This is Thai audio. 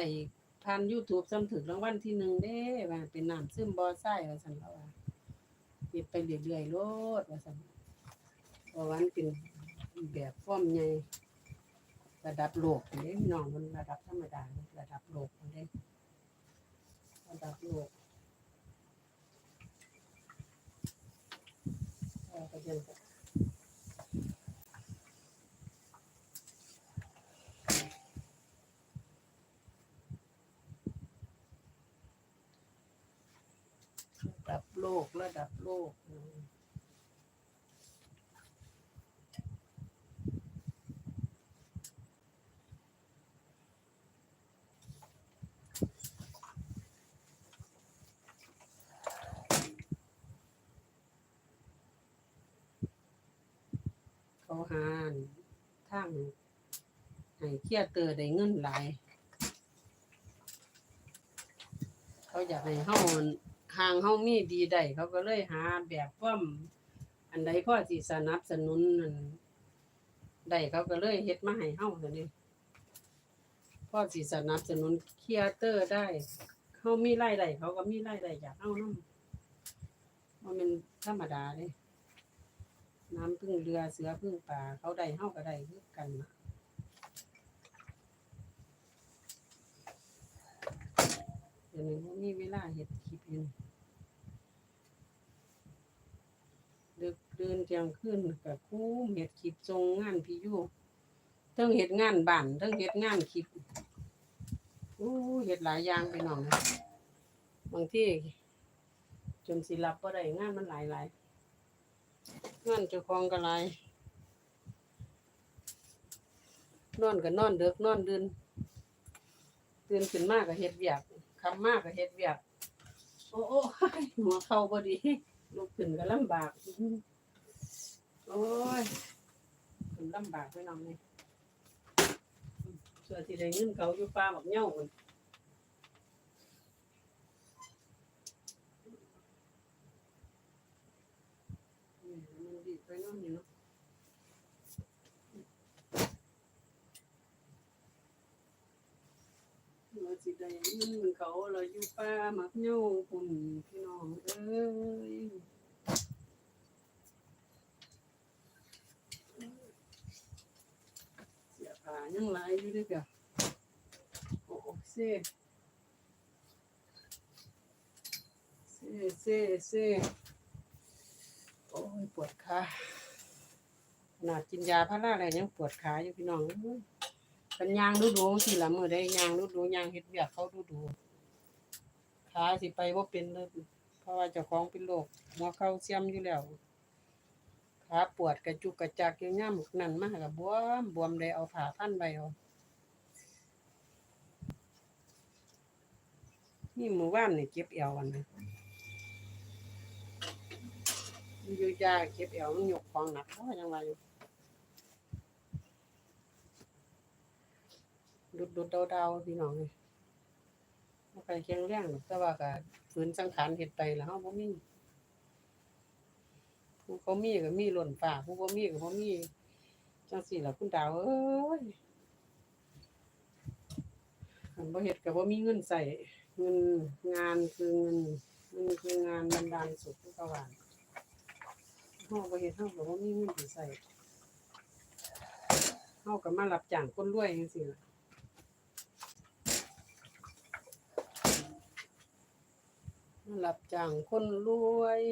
ได้ผ่าน YouTube ซ้ำถึงรางวัลที่หนึ่งเด้ว่าเป็นน้ำซึมบ่อไส้ว่าซั่นแล้วว่าเฮ็ดไปเรื่อยๆโลดว่าซั่นเพราะว่ามันเป็นแบบฟอร์มใหญ่ระดับโลกเด้พี่น้องมันระดับธรรมดาระดับโลกนี่เด้ระดับโลกเออก็ยังก็ ระ ดับโลกระดับโลกเขาหาทางให้เครียดเตอได้เงินหลายเขาอยากให้เฮา ห่างเฮามีดีได้เขาก็เลยหาแบบว่าอันใดพ่อสิสนับสนุนนั่นได้เขาก็เลยเฮ็ดมาให้เฮาซั่นนี่พ่อสิสนับสนุนเครียเตอร์ได้เฮามีรายได้เขาก็มีรายได้จากเฮานำบ่แม่นธรรมดาเด้น้ำพึ่งเรือเสือพึ่งป่าเขาได้เฮาก็ได้คือกันนะ เดี๋ยวนี้บ่มีเวลาเฮ็ดคลิปอยู่ดึกดื่นเทียงคืนก็คุ้มเฮ็ดคลิปส่งงานพี่ยู่เทั้งเฮ็ดงานบ้านเทั้งเฮ็ดงานคลิปอู้เฮ็ดหลายอย่างไปหน้องนะบางที่จนสิรับบ่ได้งานมันหลายหลายงานจ้าของก็หลายนอนก็นอนเดึกนอนเดื่นตื่นขึ้นมาก็เฮ็ดเวียก คำมากก็เฮ็ดเวียก โอ้โอ้ยหัวเข่าบ่ดีลุกขึ้นก็ลำบาก โอ้ยขึ้นลำบากไปน้องนี่เสื้อที่ได้เงินเขาอยู่ป่าบักเหย้าพุ่นมันดีไปน้องนี่เนาะเรา สิได้เงินเขาเราอยู่ป่ามักเหย้าพุ่นพี่น้องเอ้ยเสียผ้ายังหลายอยู่ด้วยกะโอ้เซ่เซ่เซ่เซ่โอ้ยปวดขาขนาดกินยาพาราอะไรยังปวดขาอยู่พี่น้องเอ้ย เป็นยางดูดูสิละมือได้ยางดูดูยางเฮ็ดเบียกเขาดูดูขาสิไปว่าเป็นเลยเพราะว่าเจ้าของเป็นโรคหัวเข่าเสียมอยู่แล้วขาปวดกระจุกกระจักอยู่ย่ามนั่นมากกับบวมบวมเลยเอาผ่าพันใบเอานี่หมู่บ้านนี่เก็บเอววันนะอยู่ยาเก็บเอวมันยกของหนักเขาะยังไงอยู่ ดุดดุดเดาเดาพี่น้องเลยบ่ไปแข็งแรงหรอกแต่ว่าก็ฝืนสังขารเฮ็ดไปแล้วเฮาบ่มีผู้เขามีก็มีหล่นฝ่าผู้บ่มีก็บ่มีจังซี่ล่ะคุณดาวเอ้ยคันบ่เฮ็ดก็บ่มีเงินใช้เงินงานคือเงินเงินคืองานบันดาลสุขทุกวันเฮาบ่เฮ็ดเฮาก็บ่มีเงินสิใช้เฮาก็มารับจ้างคนรวยจังซี่ล่ะมา รับจ้างคนรวย